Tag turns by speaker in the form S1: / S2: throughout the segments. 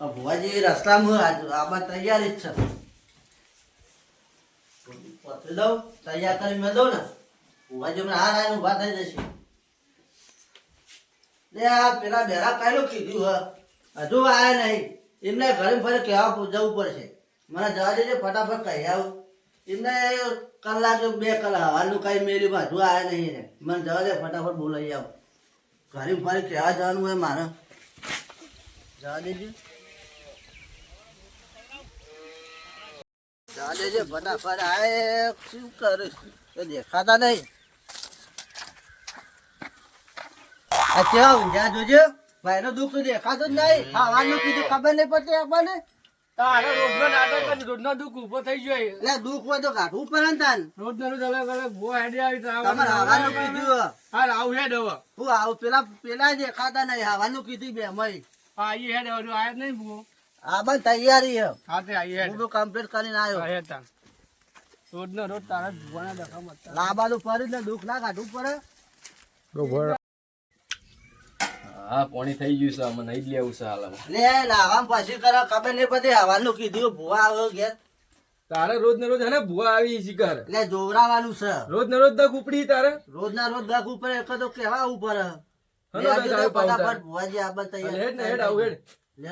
S1: ભુવાજી રસ્તામાં આમાં તૈયારી જ છે પથરી દઉં તૈયાર કરી મેં દઉં ને ભુવાજી હમણાં હાર આવીને ઊભા થઈ જશે લે આ પેલા બેરા કાયલું કીધું હ હજુ આવ્યા નહીં એમને ઘરે ફરી કહેવા જવું પડશે મને જવા દેજે ફટાફટ કહી આવું એમને કલાક બે કલાક હાલનું કાંઈ મેલ્યું હજુ આવ્યા નહીં મને જવા દે, ફટાફટ બોલાવી આવું. ઘરે ફરી કહેવા જવાનું હોય મારે? જવા દેજો. જવા દેજે ફટાફટ આય શું કરે? દેખાતા નહીં. આ ઊંઘ્યા જોજો? ભાઈનો દુઃખ તો દેખાતો જ નહીં. ખાવાનું કીધું ખબર નહીં પડતી આપણને.
S2: તારે રોજનો નાટક કરી રોજનો દુઃખ ઊભો થઈ ગયો
S1: એટલે દુઃખ હોય તો કાઢવું પડે ને તાન.
S2: રોજનો રોજ અલગ અલગ ભૂ હેડી આવી
S1: તમારે હવાનું કીધું હે.
S2: હાલ હેડ હવે.
S1: હું આવું પેલા પેલા દેખાતા નહીં હવાનું કીધું બે મય
S2: હા ઈ હેડ હવે આયા નહીં
S1: આ પણ તૈયારી હે.
S2: હા તે આઈ હેડ.
S1: હું કમ્પ્લીટ કરીને આવ્યો.
S2: હા હેડ તાન રોજનો રોજ તારા ભૂવાના દેખા મત
S1: લાબાનું ફરી ને દુઃખ ના કાઢવું પડે.
S3: હા પોણી થઈ ગયું છે અમે નહીં જ લેવું છે હાલ.
S1: લે લાવામ પછી કરો ખબર નહીં પડતી હવાનું કીધું ભૂવા આવ્યો ઘેર.
S3: તારે રોજ ને રોજ હે ભૂવા આવી શિકાર
S1: એટલે જોવરાવાનું છે.
S3: રોજ ને રોજ દખ ઉપડી તારે?
S1: રોજ ના રોજ દખ ઉપર એક તો કેવા ઉપર. ફટાફટ. ભુવાજી તૈયાર
S3: હેડ ને હેડ આવું હેડ.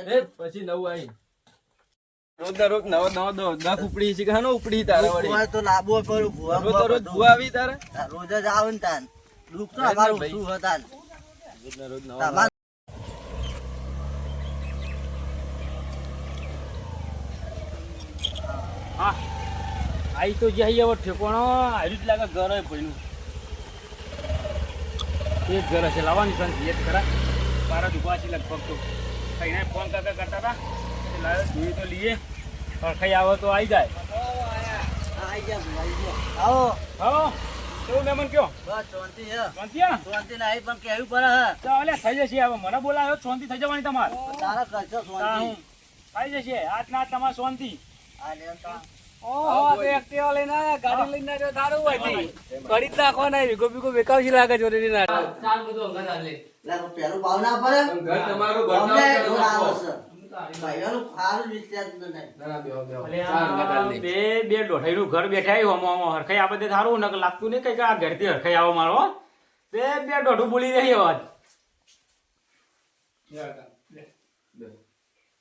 S3: હેડ પછી નવું આવી રોજ ને રોજ નવો નવો દો- દખ ઉપડી શિકાર નો ઉપડી તારે વળી.
S1: તો લાબો પર ભુવા
S3: રોજ તો રોજ ભૂવા આવી તારે?
S1: રોજ જ આવે ને તાન. દુખ તો અમારું
S3: ભાઈ.
S1: શું હતા
S3: રોજ રોજ નવો
S2: હા આઈ તો જે હવે ઠેકોણો આવી જ લાગે ઘર હોય ભાઈનું એક ઘર હશે લાવવાની સંત એક ખરા મારા છે લગભગ તો કઈને ફોન કરતા કરતા હતા એટલે લાવ્યો જોઈએ તો લઈએ ખાઈ આવે તો આવી જાય
S1: આવી ગયા આવો.
S2: આવો કેવું મહેમાન કયો?
S1: બસ શાંતિ છે.
S2: શાંતિયા
S1: શાંતિ નહીં પણ કેવું પડે હે.
S2: ચાલે થઈ જશે હવે. મને બોલાયો શાંતિ થઈ જવાની તમારે.
S1: તારા કરશો શાંતિ.
S2: થઈ જશે. આજ ના તમારે શાંતિ.
S1: આ લે.
S2: ઓહો તો એક્ટિવા લઈને આયા ગાડી લઈને આવ્યો તારું હોય કરી જ નાખો લાગે ચોરી ના
S1: લે, પેલું ભાવ ના પડે?
S3: ઘર તમારું
S1: અમને
S3: ઘરના
S1: જોર
S3: ઉપર
S1: આવે છે. ભાઈઓનું ખારું જ વિચાર નહીં.
S3: ના,
S2: બે ઘર બેઠા હરખાઈ આ બધે સારું નકર લાગતું નહીં કઈ આ ઘરથી હરખાઈ આવો મારો બે બે દોઢું બોલી રહી અવાજ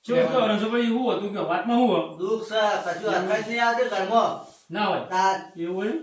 S2: શું કહો રસોભાઈ શું હતું કે? વાતમાં હું?
S1: દુઃખ છે કશું હરકત નહીં આવતી ઘરમાં.
S2: ના હોય. એવું હોય?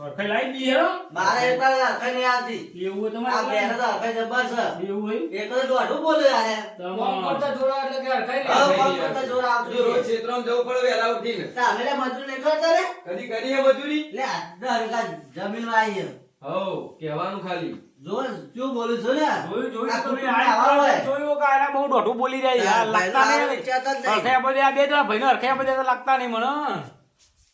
S1: તાર
S2: હરખાઈ લાવી દી હેરો
S1: મારે એકલા હરકત નહીં આવતી.
S2: એવું હોય
S1: આ બેનો
S2: તમારે?
S1: તો હરકત જબર છે.
S2: એવું હોય?
S1: એક તો દોઢું બોલે યાર.
S2: તમારે?
S1: હવે કોણ કરતા જોર આવતું
S3: જો રોજ. ક્ષેત્રમાં જવું પડે વહેલા ઉઠીને.
S1: તમે લે મજૂરી નહીં કરતા રે
S3: કદી કરી હે મજૂરી?
S1: લે આટલા હરકત જમીનમાં આવી.
S3: હઉ કહેવાનું ખાલી.
S1: જો શું બોલું છું ને
S2: જોયું જોયું તમે. આ
S1: આવા હોય.
S2: જોયું કે આના બહુ દોઢું બોલી રહ્યા યાર લાગતા નહીં
S1: જ.
S2: હરખાઈ બધે આ બે જણા ભાઈનો બધે તો લાગતા નહીં મને.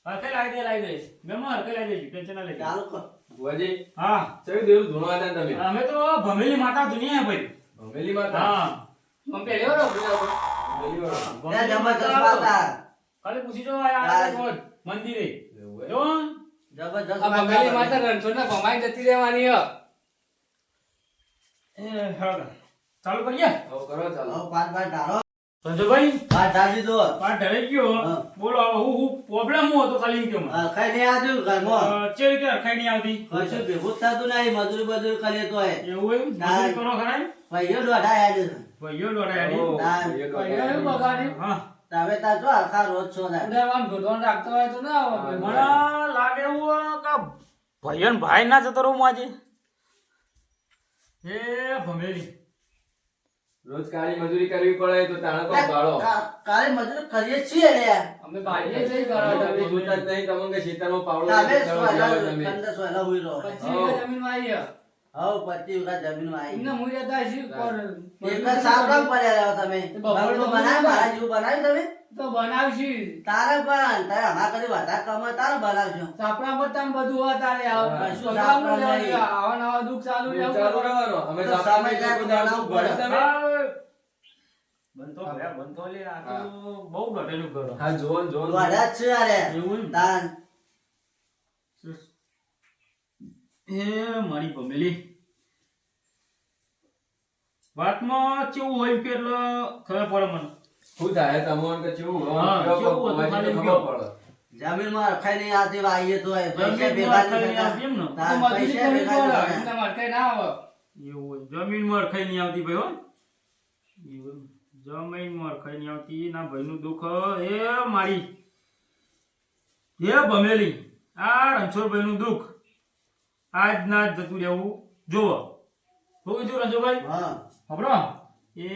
S2: હરખાઈ લાવી દે લાવી દે. મેં મને હરખાઈ લાવી દે ટેન્શન ના લેજો.
S1: ચાલુ.
S3: ભુવાજી
S2: હા.
S3: ચડી દેવું ધૂણવા હતા ને તમે.
S2: અમે તો ભમેલી માતા દુનિયા હે ભાઈ
S3: ભમેલી માતા?
S2: હા.
S3: ભમેલી વાળો.
S1: લે જબરજસ્ત માતા.
S2: ખાલી પૂછી જો આ. રોજ મંદિરે? જો
S1: જબરજસ્ત
S4: આ
S1: માતા.
S4: માતા રણછોડના ભમાઈ જતી રહેવાની હે.
S2: એ હા. ચાલુ કરીએ?
S3: કરો ચાલો.
S1: ઢાળો.
S2: હા
S1: પાટ ઢાળી દીધો.
S2: પાટ ગયો બોલો હવે હું હું પ્રોબ્લેમ હું હતો ખાલી કેમ.
S1: હરખાઈ નહીં આવતું ઘરમાં.
S2: ચે રીતે હરખાઈ નહીં આવતી
S1: કશું ભેગું જ થતું નહીં. મજૂરી બજૂરી કરીએ તોય.
S2: એવું એમ
S1: ના.
S2: મજૂરી કરો ખરા?
S1: ભાઈઓ દોઢા આયા છે.
S2: ભાઈઓ.
S1: ના.
S3: તો
S4: ભાઈઓ એવું
S2: હા
S1: તમે તાર છો હરખા રોજ છો તાર.
S4: આમ ગોઠવણ રાખતો હોય તો ના ભાઈ.
S2: મને લાગે એવું કે ભાઈઓ ભાઈ ના જતો રહું આજે એ ભમેલી
S3: રોજ કાળી મજૂરી કરવી પડે તો તાણે પણ ભાડો
S1: કાળી કાલે મજૂરી કરીએ છીએ લે.
S4: અમે બારીએ જઈ
S3: તમે
S4: કરાવતા.
S3: જોતા જ નહીં તમને કે ખેતરમાં પાવડો
S1: તમે સોયલા-
S3: તમે.
S1: સોયલા હુઈ રહો.
S4: પછી જમીનમાં આવી હે.
S1: હઉ, પચીસ વીઘા જમીનમાં આવી.
S4: એમને મું રહેતા હશું, પણ
S1: એક જ પડ્યા રહ્યો તમે. બાપડું બનાવ્યું? મારા જેવું બનાવ્યું તમે?
S4: તો બનાવશું.
S1: તારે પણ તારે આમાં કરી વધારે કમાય તારે બનાવજો
S4: સાપડા બધાને બધું હોય તારે
S1: કશું સાપડા નહીં.
S4: આવા નવા દુઃખ ચાલુ
S3: ચાલુ રહેવાનો. અમે
S1: તો
S3: તો આપણે
S1: સમય જાય તો
S3: કોઈ દાડો
S1: બનાવવું પડે.
S3: ભણતા નહીં.
S2: બંધો ભર્યા બંધો લે આ તો બહુ ઘટેલું કરો
S3: હા જોન જોન
S1: વાડા છે અરે તાન
S2: એ મારી ભમેલી વાતમાં કેવું હોય કે એટલે ખબર પડે મને.
S3: શું થાય? તમને કે કેવું?
S2: હા,
S3: કેવું
S2: હતું ખાલી
S3: ખબર પડે.
S1: જમીનમાં રખાઈ નહીં આવતી હોય, આઈએ તો. પૈસા ભેગા નહીં
S2: એમ ને?
S1: પૈસા ભેગા
S4: ના આવે
S2: એવું હોય. જમીનમાં રખાઈ નહીં આવતી ભાઈ હો. એવું જમીનમાં રખાઈ નહીં આવતી. ના ભાઈનું દુઃખ એ મારી. એ ભમેલી આ રણછોડભાઈનું દુઃખ. આજ ના જ જતું રહેવું જોવો શું કીધું
S1: હા.
S2: ખબરો એ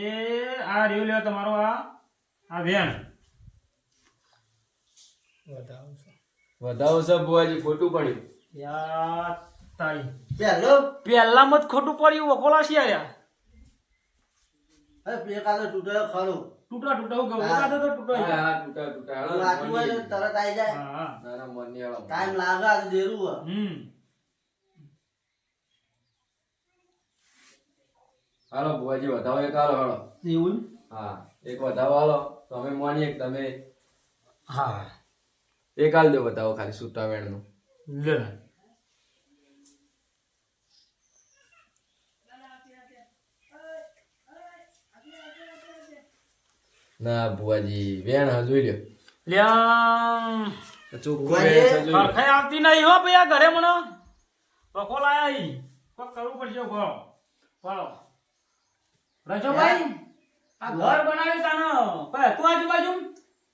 S2: આ રહ્યો લેવા તમારો આ આ વેણ.
S3: વધાવો છે. ભુવાજી ખોટું પડ્યું.
S2: યા તારી.
S1: પહેલો,
S2: પહેલામાં જ ખોટું પડ્યું વખોલા છે યાર
S1: હવે કાલે તૂટેલો ખરો.
S2: તૂટા તૂટા કહું? એકાદો તો તૂટો
S3: હા, તૂટા તૂટા.
S1: તરત આવી જાય.
S2: હા. હા.
S3: ના, ના,
S1: ટાઈમ લાગે આ દેરું
S2: હમ.
S3: હાલો ભુવાજી વધાવો એક હાલો હાલો.
S2: એવું
S3: હા એક વધાવો હાલો. તમે મોની એક તમે
S2: હા.
S3: એક હાલ દો વધાવો ખાલી સૂતા વેણનું.
S2: લે.
S3: ના ભુવાજી વેણ હજુ લ્યો.
S2: લ્યા
S3: ચોખ્ખું વેણ હજુ લ્યો.
S2: હરખાઈ આવતી નહીં હો ભઈ આ ઘરે મને વખોલ લાયા ઈ. કોક કરવું પડશે ઊભો પાડો રજોભાઈ આ ઘર બનાવ્યું તાનો. કોઈ હતું આજુબાજુ?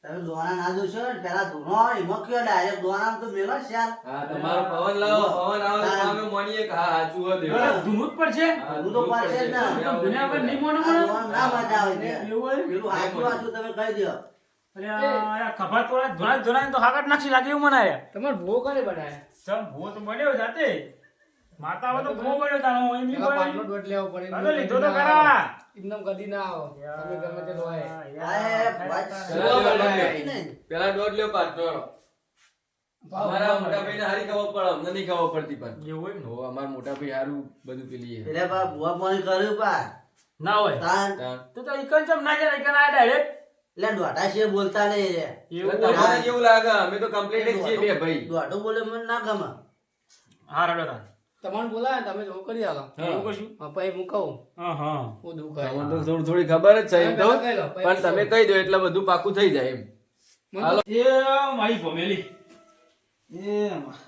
S1: તમે દોણા ના જોશો ને પેલા ધૂનો એમાં કયો ડાયરેક્ટ દોણામાં તો મેલો છે યાર.
S3: હા તમારો પવન લાવો પવન આવો તો મોણીએ હા સાચું હો દેવ.
S2: ધૂનું જ પડશે.
S1: ધૂનું તો પડશે છે ને.
S3: તમે
S2: દુનિયા પર નિમોણ મોનો મને
S1: ના મજા આવે છે.
S2: એવું
S1: પેલું હાચું હાચું તમે કહી દો
S2: અરે આ આ ખભા તોડા ધોણા ધોણા તો હાકટ નાખી લાગે એવું મને
S4: તમારે ભૂવો કરે બનાયા
S2: ચમ ભૂવો તો મળ્યો જાતે. માતા તો ભૂવો બન્યો તાનો એમ નહીં
S4: પેલા પાટલો ડોટ લેવો પડે
S2: કાં લીધો તો ખરા
S4: એમનેમ કદી ના આવો. તમે ગમે તે
S1: હોય
S3: પેલા લ્યો.
S1: ને.
S3: અમારા મોટા ભાઈને હારી ખબર પડે અમને નહીં ખબર પડતી પણ
S2: એવું હોય
S3: હો અમારા મોટા ભાઈ હારું બધું પેલી.
S1: બા પાણી કર્યું પા
S2: ના હોય. તો તો ચમ ના જાય ઈકન આ ડાયરેક્ટ
S1: એટલે દોઢા છે બોલતા નહીં રે.
S2: એવું
S3: એટલે
S2: હોય.
S3: તમને કેવું લાગે? અમે તો કમ્પ્લીટ જ છીએ બે ભાઈ.
S1: દોઢું બોલે મને ના ગમે.
S2: હા રડો.
S4: તમને બોલાવે તમે જો કરી આલો.
S2: એવું કશું?
S4: હા પછી હું કહું.
S2: હા હા.
S4: હું દુઃખ
S3: તમને તો થોડી થોડી ખબર જ છે પણ તમે કહી દો એટલે બધું પાકું થઈ જાય એમ. હાલો.
S2: એ મારી ફેમિલી. એ માં.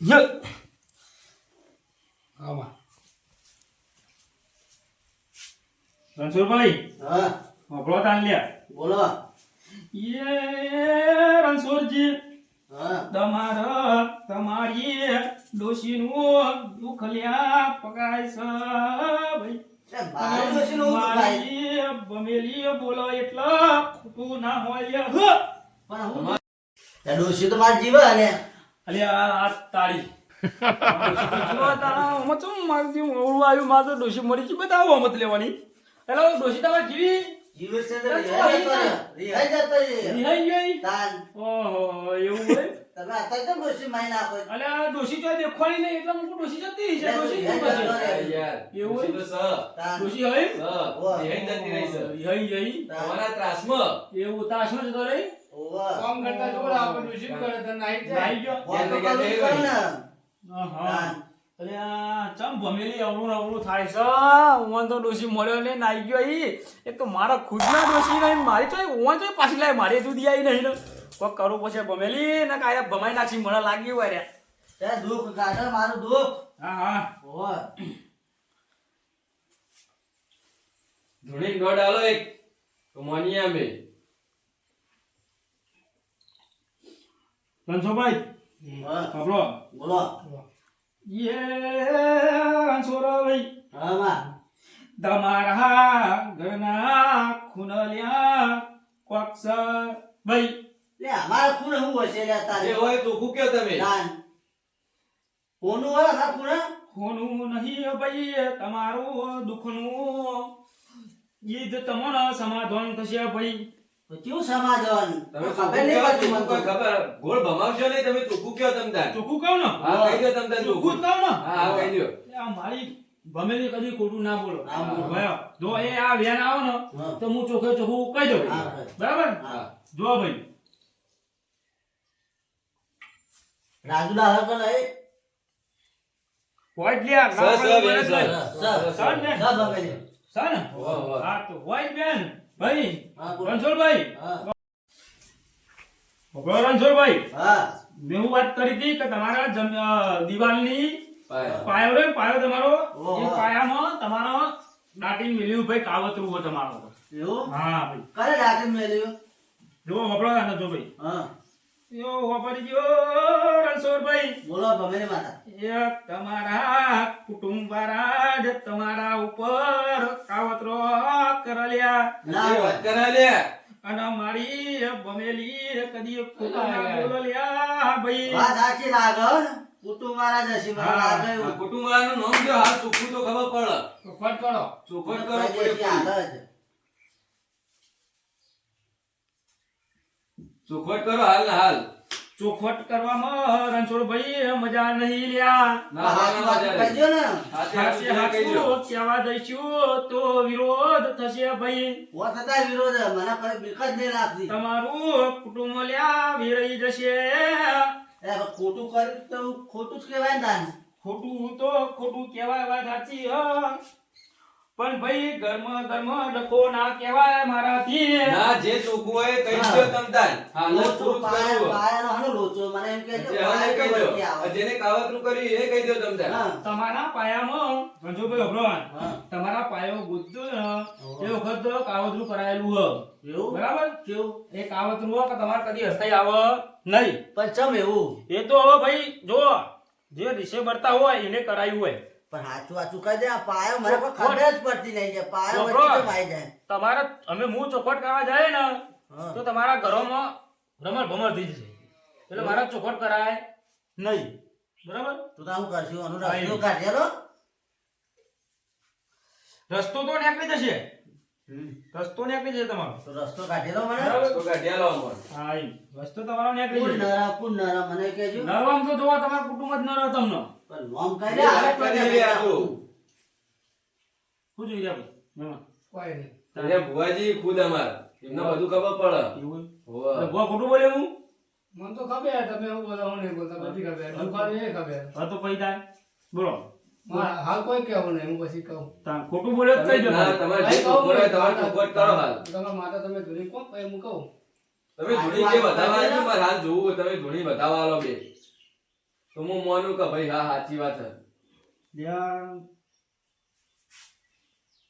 S2: યે.
S4: આમાં
S2: રણછોડભાઈ
S1: હા.
S2: હોભળો તાન લ્યા
S1: બોલો.
S2: એ રણછોડજી તમારા તમારી ડોશીનું દુઃખ લ્યા પગાય છે ભાઈ.
S1: મારું
S2: બમેલી બોલો એટલે ખોટું ના હોય!
S1: પણ ડોશી તો મારી જીવે
S2: આ તારી ચમ મારું અવળું આવ્યું? મારે ડોશી મરી ગઈ. બતાવો મત લેવાની. હેલો ડોશી તમારે જીવી
S1: જીવે છે તો રિહાઈ જતો. રિહાઈ જતો રે.
S2: નિહાઈ ગઈ
S1: તાન
S2: ઓહો એવું હોય
S1: તમે અત્યારે કેમ ડોશી મારી નાખો છો?
S2: અલ્યા ડોશી તો દેખવાની નહીં એટલે હું ડોશી જતી છે ડોશી
S1: રિહાઈ.
S3: યાર
S2: એવું હોય?
S3: તો સ
S2: ડોશી હોય
S3: સ બેહીને જતી રહી છે
S2: રિહાઈ ગઈ
S3: તમારા ત્રાસમાં
S2: એવું ત્રાસમાં જતો રહી
S1: ઓવા.
S4: કામ કરતા જોડા આપણે ડોશી કરે તો નાઈ જાય
S2: નાઈ ગયો
S1: તો ને.
S2: હા અલ્યા ચમ ભમેલી અવળું અવળું થાય છે? ઉમન તો ડોશી મળ્યો ને નાઈ ગયો ઈ. એક તો મારા ખુદના નહીં મારી તો પાછી લાય મારી સુધી આવી નહીં ને. કોક કરું પછી ભમેલી ને કાયા ભમાઈ નાખી મને લાગી હોય રે.
S1: તે દુઃખ કાઢે મારું દુઃખ.
S2: હા હા.
S1: ઓવા.
S3: ધૂણી દોઢ આલો એક. તો મોનીએ અમે
S2: રણછોડભાઈ
S1: હા, બોલો.
S2: યે રણછોડભાઈ
S1: હા
S2: તમારા ઘરના ખૂનલ્યા કોક ભાઈ
S1: લે અમારા ખૂણે શું હશે લે તારે?
S3: હોય ચોખ્ખું કયો તમે?
S1: તાન. કોનું હોય અમારા
S2: ખૂનું? નહીં ભાઈ તમારું દુઃખનું ઈ તમને સમાધાન થશે ભાઈ.
S1: તો કેવું સમાધાન?
S3: તમે
S1: ખબર નહીં પડતી મને.
S3: ચોખ્ખું ખબર. ગોળ ભમાવશો નહીં તમે ચોખ્ખું કયો તમ તાર.
S2: ચોખ્ખું ને?
S3: હા કહી દો
S2: ને?
S3: હા હા કહી દો.
S2: આ મારી ભમેલી કદી ખોટું ના બોલો.
S1: ના બોલો.
S2: ભાઈ જો એ આ વેન આવો ને તો હું ચોખ્ખે ચોખ્ખું કહી દઉં. બરાબર? જો ભાઈ.
S1: રાજુલા
S2: લ્યા,
S3: sir, sir, sir.
S1: Sir
S2: sir?
S1: Sir
S2: sir ભાઈ
S1: હા,
S2: રણછોડભાઈ. રણછોડભાઈ
S1: હા.
S2: મેં હું વાત કરી હતી કે તમારા દિવાલની
S3: પાયો.
S2: રે પાયો તમારો એ પાયામાં તમારો દાટી મેલ્યું ભાઈ કાવતરું હોય તમારો.
S1: એવું?
S2: હા ભાઈ.
S1: કરે દાટી મેલ્યું?
S2: જો વપરો ના જો ભાઈ.
S1: હા.
S2: યો ગયો રણછોડભાઈ.
S1: બોલો ભમેરે માતા.
S2: એ તમારા કુટુંબ વાળા જ તમારા ઉપર કાવતરો કરલ્યા.
S1: ના
S3: જે વાત કરે
S2: અને મારી બમેલી કદી ખોટા બોલલ્યા ભાઈ.
S1: વાત સાચી લાગે હો ને. કુટુંબ મારા જશી મને
S2: હા,
S1: લાગે.
S3: નામ જો હાલ ચોખ્ખું તો ખબર પડે.
S4: તો કરો
S3: ચોખ્ખો જ કરો
S1: જ
S3: કરો હાલ ને હાલ.
S2: ચોખવટ કરવામાં રણછોડભાઈ મજા નહીં લ્યા.
S3: ના, ના,
S2: તો વિરોધ થશે ભાઈ.
S1: વો થતા વિરોધ મને કોઈ બીક જ નહીં લાગતી.
S2: તમારું કુટુંબ લ્યા વેરાઈ જશે.
S1: એ ખોટું કર્યું તો ખોટું જ કહેવાય ને.
S2: ખોટું તો ખોટું કહેવાય વાત સાચી હ. પણ ભાઈ ધર્મ ધર્મ લખો ના કહેવાય મારાથી.
S3: ના જે ચોખ્ખું હોય એ કહી દ્યો તમ હા
S1: લોચો, પાયા-. પાયાનો હાનો લોચો? મને એમ કહેજો,
S3: જે હાલ કહી દો જેને કાવતરું કર્યું એને કહી દો
S1: તમતાન
S2: તમારા પાયામાં અભરાણ
S1: હા.
S2: તમારા પાયો ગુજ્જો એ વખત કાવતરું કરાયેલું હ.
S1: એવું?
S2: બરાબર?
S1: કેવું?
S2: એ કાવતરું હો કે તમારે કદી હસ્તાઈ આવે નહીં.
S1: પણ ચમ એવું?
S2: એ તો હવે ભાઈ જો જે રિશે બરતા હોય એને કરાયું હોય.
S1: પણ હાચું હાચું કહી દે, આ પાયો મને કોઈ ખબર જ પડતી નહીં છે. પાયો વચ્ચે કેમ આઈ જાય?
S2: તમારે અમે મું ચોખવટ કરવા જાય ને તો તમારા ઘરોમાં રમણ ભમર થઈ જશે એટલે મારા ચોખવટ કરાય નહીં બરાબર
S1: તું તો આવું કરશું,
S2: હા,
S1: રસ્તો કાઢેલો?
S2: રસ્તો તો નીકળી જશે રસ્તો નીકળી જશે તમારો
S1: તો રસ્તો કાઢેલો મને?
S2: બરાબર.
S3: તો કાઢ્યા લાવો મને.
S2: હા ઈ. રસ્તો તમારો નીકળી જશે
S1: નરા, નરા? મને કેજો
S2: નરવામ તો જોવા તમારા કુટુંબ જ ન રહે તમને
S1: પણ નોમ કહી
S3: એ
S1: દે, હાલે
S3: વાત
S1: તો
S3: કરી
S1: દે,
S2: શું જોઈ રહ્યા ભાઈ
S4: કોઈ નહીં.
S3: અરે ભુવાજી ખુદ અમાર. એમને બધું ખબર પડે.
S2: એવું ભુવા ખોટું બોલે હું?
S4: મને તો ખબર તમે હું બોલો હું નહીં બોલતા બધી ખબર દુકાન એ ખબર
S2: હા તો પૈ બોલો.
S4: હાલ કોઈ કહેવું નહીં હું પછી કહું.
S2: ખોટું બોલે તો કહી દો
S3: તમારે જે તમારે ચોખ્ખો કરો હાલ.
S4: તમારા માતા તમે ધૂળી કોણ? પછી હું કહું.
S3: તમે ધૂણી જે બતાવવા હાલ જોવું તમે ધૂણી બતાવવા લો બે. તો હું માનું કે ભાઈ હા સાચી વાત છે.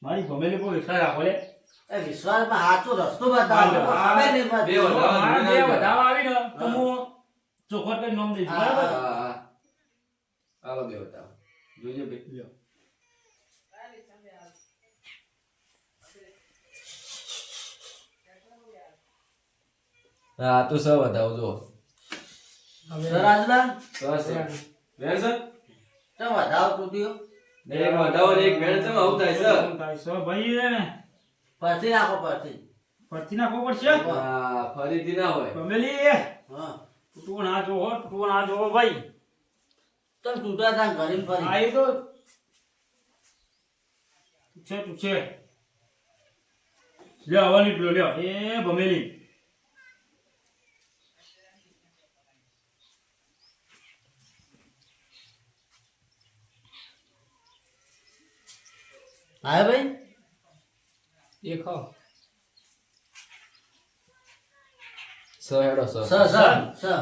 S2: મારી ભમેલી પર વિશ્વાસ રાખો લે.
S1: એ વિશ્વાસમાં સાચો રસ્તો બતાવો. ખબર નહીં પડતી.
S3: બે ના
S2: આવી ને તો
S1: હા.
S2: ચોખવટ કરી નોમ દઈશ. બરાબર?
S3: હા હા બે બતાવો જોજો ભાઈ હા તો સર બતાવો જો
S1: સર આજલા,
S3: છે વેણ છે
S1: ચમ વધાવો તૂટ્યો?
S3: એક એક વેણ છે આવું થાય સર?
S2: થાય ભાઈ એને
S1: પરથી નાખો પરથી.
S2: ફરતી નાખવો પડશે?
S3: હા ફરીથી ના હોય.
S2: ભમેલી
S1: હા.
S2: તું ના હો તું ના જો ભાઈ.
S1: તા ઘડીને ફરી.
S2: આ તો છે તું છે. લે આવવાની પેલો એ ભમેલી.
S1: હા ભાઈ?
S4: એ ખાઓ
S3: સ હેડો સ.
S1: સ સ સર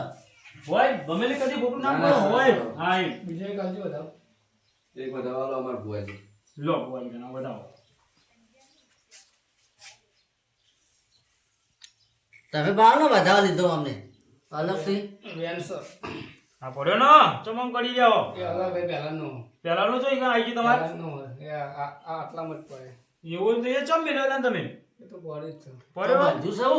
S2: હોય બમેલે કદી ખોટું નામ
S3: ના,
S2: હોય. હા એમ.
S4: બીજો એક આવજો બતાવો
S3: એક બતાવો આલો અમાર ભુવાજી
S2: લો ભગવાન ના બતાવો
S1: તમે બાવનો વધાવો લીધો અમને. અલગથી
S4: વેન્સર
S2: આ પડ્યો ને? ચમમ કરી જાઓ
S4: એ અલગ ભાઈ પહેલાનો.
S2: પહેલાનો જોઈ ગયા આઈ ગઈ તમારે?
S4: પહેલાનો એ આ આટલા મત પડે.
S2: એવું તો એ ચમ મેળવ્યા હતા તમે?
S4: એ તો પડે જ છે.
S2: પડ્યો
S1: બંધુ સૌ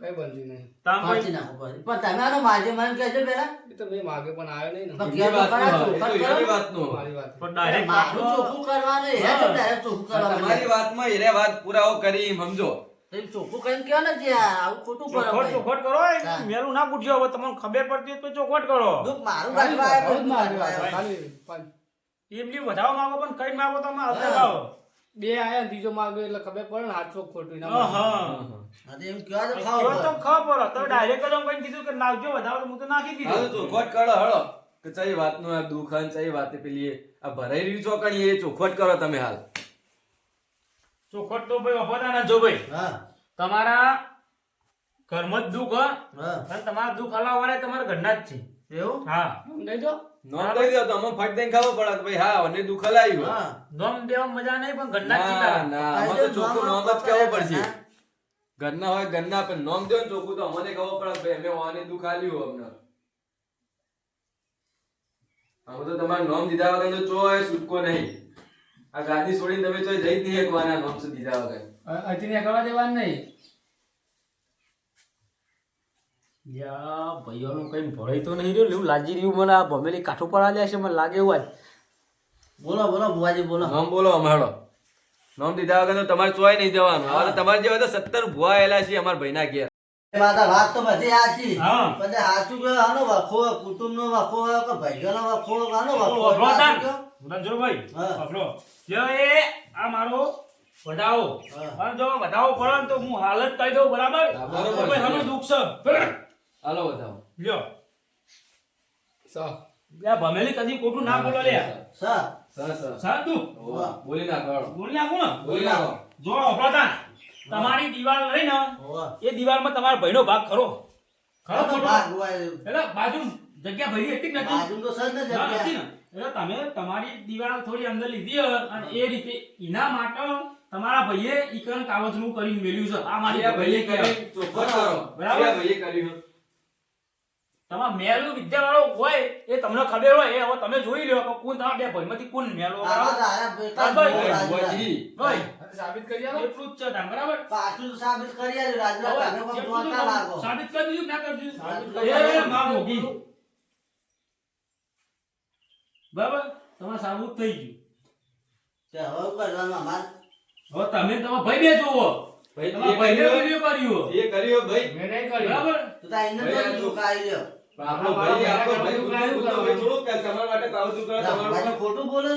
S4: કઈ બંધી નહીં.
S2: તામ
S1: પાછી નાખો પછી. પણ તમે આનો માજે મને કહેજો પેલા
S4: એ તો મેં માગે પણ આવ્યો નહીં ને.
S1: ઘેર વાત
S3: હા, એ તો
S1: ચોખવટ કરો.
S3: એમની વાતનું.
S4: મારી વાત
S2: પણ ડાયરેક્ટ
S1: મારું ચોખ્ખું કરવાનું એ તો ડાયરેક્ટ ચોખ્ખું કરવા
S3: તમારી. વાતમાં એરે વાત પુરાવો કરી સમજો.
S1: તો એમ ચોખ્ખું કહીને કહો ને જે આવું ખોટું કરો
S2: ચોખવટ
S1: ભાઈ.
S2: કરો મેલું ના પૂછ્યો હવે તમને ખબર પડતી હોય તો ચોખવટ કરો.
S1: દુઃખ મારું
S4: ખાલી
S1: કાઢવા
S4: બતાવો જ
S1: આવ્યો,
S4: મારી
S1: કાઢવા
S4: વાત.
S1: આવ્યો.
S4: ખાલી. પાંચ
S2: એમની વધારવા માંગો પણ કઈ માંગો તમે આવતા ભાવ.
S4: બે આયા ત્રીજો માર્ગ એટલે ખબર પડે ને હાચો ખોટું ના
S2: હા
S1: એમ કહેવા તો ખાવ
S2: તો ખબર પડે. તમે ડાયરેક્ટ જ કઈ કીધું કે નાખજો વધારો તો હું તો નાખી દીધું.
S3: ચોખવટ કરો હળો. કે ચઈ વાતનું આ દુઃખ અને ચઈ વાતે પેલી એ આ ભરાઈ રહ્યું ચોકણી એ ચોખવટ કરો તમે હાલ.
S2: ચોખટ તો ભાઈ વફાદાર જો ભાઈ. તમારા ઘરમાં જ દુઃખ હા?
S1: હા.
S2: અને તમારા દુઃખ હલાવવાળા તમારા ઘરના જ છે.
S1: એવું?
S2: હા.
S4: નહીં
S3: નોમ દઈ દો તો અમને ફટ દઈને ખબર પડે કે ભાઈ હા મને દુઃખ હલાવ્યું
S2: નોમ દેવા મજા નહીં પણ ઘરના જ
S3: ના ના આમાં તો ચોખ્ખું નોમ જ કહેવું પડશે. ઘરના હોય ઘરના પણ નોમ દો ને ચોખ્ખું તો અમને ખબર પડે ભાઈ અમે વાને દુઃખ આલ્યું અમને. આમાં તો તમારે નોમ દીધા વગર તો ચોય છૂટકો નહીં. આ ગાદી છોડીને તમે તો જઈ જ નહીં એકવાના નોમ સુધી જાવ વગર
S4: હજી ને કરવા દેવાનું નહીં.
S2: યા ભાઈઓનું કઈ ભળાઈ તો નહીં રહ્યું? એવું લાગી રહ્યું મને આ ભમેલી કાઠું પર આવ્યા છે મને લાગે એવું આજ.
S1: બોલો બોલો ભુવાજી બોલો.
S3: નામ બોલો અમારો. નામ દીધા વગર તો તમારે ચોય નહીં જવાનું. હવે તમારે જેવા તો સત્તર ભુવા આવેલા છે અમારા ભાઈના ઘેર.
S1: માતા વાત તો બધી સાચી.
S2: હા.
S1: પણ સાચું કે આનો વખો કુટુંબ નો વખો કે ભાઈઓનો વખો આનો વખો
S2: ને? રણછોડભાઈ,
S1: હા.
S2: આપણો. જો એ આ મારો વધાવો
S1: હા.
S2: અને જો વધાવો પડે તો હું હાલત કહી દઉં બરાબર? તો ભાઈ
S3: છે.
S2: દુખ છે.
S3: હાલો બતાવો
S2: લ્યો.
S4: સો.
S2: આ ભમેલી કદી ખોટું ના બોલો લે
S3: સરસ સરસ
S2: સાચું?
S3: હોવા. બોલી નાખો કર
S2: બોલી નાખો ને?
S3: બોલી નાખો.
S2: જો અપરાધાન તમારી દિવાલ રહી ને એ દિવાલમાં તમારા ભાઈનો ભાગ ખરો. ખરો ખોટો. એટલે બાજુ જગ્યા ભરી હતી નથી?
S1: બાજુ તો સર ને
S2: જગ્યા. નથી ને. એટલે તમે તમારી દિવાલ થોડી અંદર લીધી અને એ રીતે એના માટે તમારા ભાઈએ ઈકરણ કાવતરું કરીને મેલ્યું છે. આ મારી
S3: ભાઈએ કર્યું. ચોખ્ખો કરો.
S2: બરાબર.
S3: ભાઈએ કર્યું.
S2: તમારા મેલું વિદ્યાવાળો હોય એ તમને ખબર હોય એ હવે તમે જોઈ લો કે કોણ તમારા બે ભાઈમાંથી કોણ મેલો
S1: ભાઈ
S2: બરાબર ભાઈ,
S4: સાબિત કરી આલો.
S2: એટલું જ છે બરાબર?
S1: પાછું સાબિત કરી આલ્યું રાજલા. તમે કોઈ જોતા લાગો.
S2: સાબિત કરી દીધું ના કરી દીધું?
S1: સાબિત કરી
S2: એ માં મોગી. બરાબર? તમારે સાબુત થઈ ગયું.
S1: તે હવે કરવાનું માર
S2: હવે તમે તમારા ભાઈ બે જોવો.
S3: ભાઈ,
S2: તમે
S3: ભાઈ
S2: ભાઈને
S3: કર્યું. એ કર્યું. ભાઈ?
S4: મેં નહીં કર્યું.
S2: બરાબર?
S1: તો તા એને તો ઝુકાઈ લ્યો.
S3: આપણો ભાઈ આપણો ભાઈ કે તમારા માટે કાવ
S1: ભાઈ
S3: તમારું
S1: ખોટું બોલે.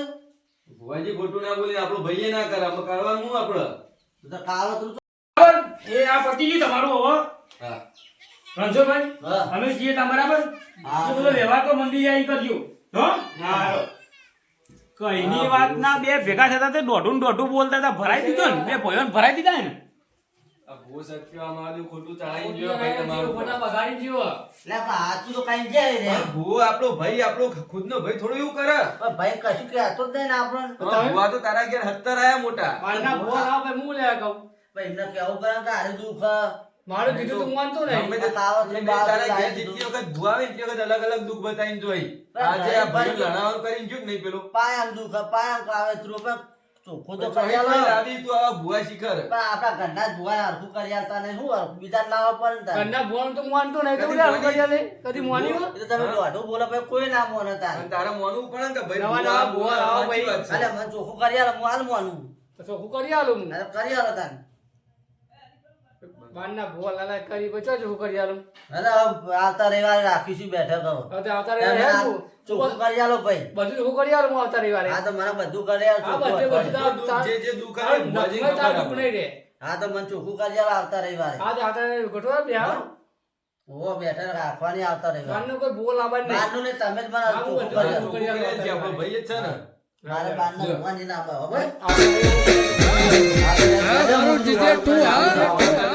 S3: ભુવાજી ખોટું ના બોલે આપણો ભાઈએ ના કરે આપણે કરવાનું શું આપણે?
S1: તો કાળો તું
S2: એ આ પતિ ગયું તમારું હવે.
S3: હા.
S2: રણછોડભાઈ
S1: હા.
S2: અમે જઈએ તા બરાબર?
S1: હા.
S2: એ બધો વ્યવહાર તો મંદિર આવી કરજો. હો? હા કઈની વાત ના બે ભેગા થતા તે દોઢું દોઢું બોલતા હતા ભરાઈ દીધો ને બે ભયોને ભરાઈ દીધા ને
S3: ભૂ સત્ય અમારું ખોટું ચડાઈ ગયો ભાઈ તમારું
S4: ખોટા બગાડી જીવો
S1: એટલે પણ તો કાંઈ જાય રે.
S3: પણ આપણો ભાઈ આપણો ખુદનો ભાઈ થોડું એવું કરે.
S1: પણ ભાઈ કશું કહેતો જ નહીં ને આપણને.
S3: તો તારા ઘેર હત્તર આયા મોટા.
S4: મારના ભૂવા ના ભાઈ હું લે કહું
S1: ભાઈ એમને કહેવું પડે કે આને દુઃખ.
S4: મારું કીધું તું માનતો નહીં.
S3: તે તારા ઘેર વખત ભૂવા એટલી વખત અલગ અલગ દુઃખ બતાવી જોઈ. આજે આ
S1: ભાઈ
S3: લડાવ કરીને જોયું કે નહીં પેલું?
S1: પાયાનું દુઃખ કાવતરું પણ ચોખ્ખું તો કરી
S3: તું આવા ભૂવા શિખર
S1: પણ આપણા ઘરના ભુવા હરખું કરી આલતા નહીં. શું હરખું? પડે
S4: ઘરના ભૂવાનું તો માનતો નહીં તો
S3: કદી
S4: બધા કરી કદી મોની?
S1: તમે દોઢું બોલો ભાઈ કોઈ ના મોને તારે.
S3: તારે માનવું પડે કે ભાઈ
S4: નવા નવા ભૂવા
S3: ભૂવા
S4: ભાઈ.
S3: વાત
S1: મને ચોખ્ખું કરી આલો, હું હાલ મોનું.
S4: તો ચોખ્ખું કરી આલું હું.
S1: કરી આલો.
S4: બારના ભૂવા લાલા કરી પછી ચોખ્ખું કરી આલું
S1: અરે આવતા રવિવારે રાખીશું બેઠક હવે.
S4: હવે આવતા રવિવારે
S1: ચોખ્ખું કરી આલો ભાઈ.
S4: બધું ચોખ્ખું કરી આલું હું આવતા રવિવારે
S1: હા તો મને બધું કરી આલો,
S4: હા, બધું બધું
S3: જે જે આવે
S4: તારું
S3: ખબર
S4: નહીં રે
S1: હા તો મને ચોખ્ખું કરી આલો આવતા રવિવારે.
S4: આજે આવતા રવિવારે ગોઠવો બે હા?
S1: ઓ બેઠા રાખવાની આવતા રવિવારે.
S4: બારનો કોઈ ભૂવો લાવવાનો નહીં.
S1: બહારનું ને તમે જ મને
S4: હા,
S1: ચોખ્ખું કરી આલો.
S3: ભાઈ જ છે ને
S1: મારે બહારનું ભગવાનજી ના આપે,
S4: હવે
S1: હા,
S5: જીજે તું હા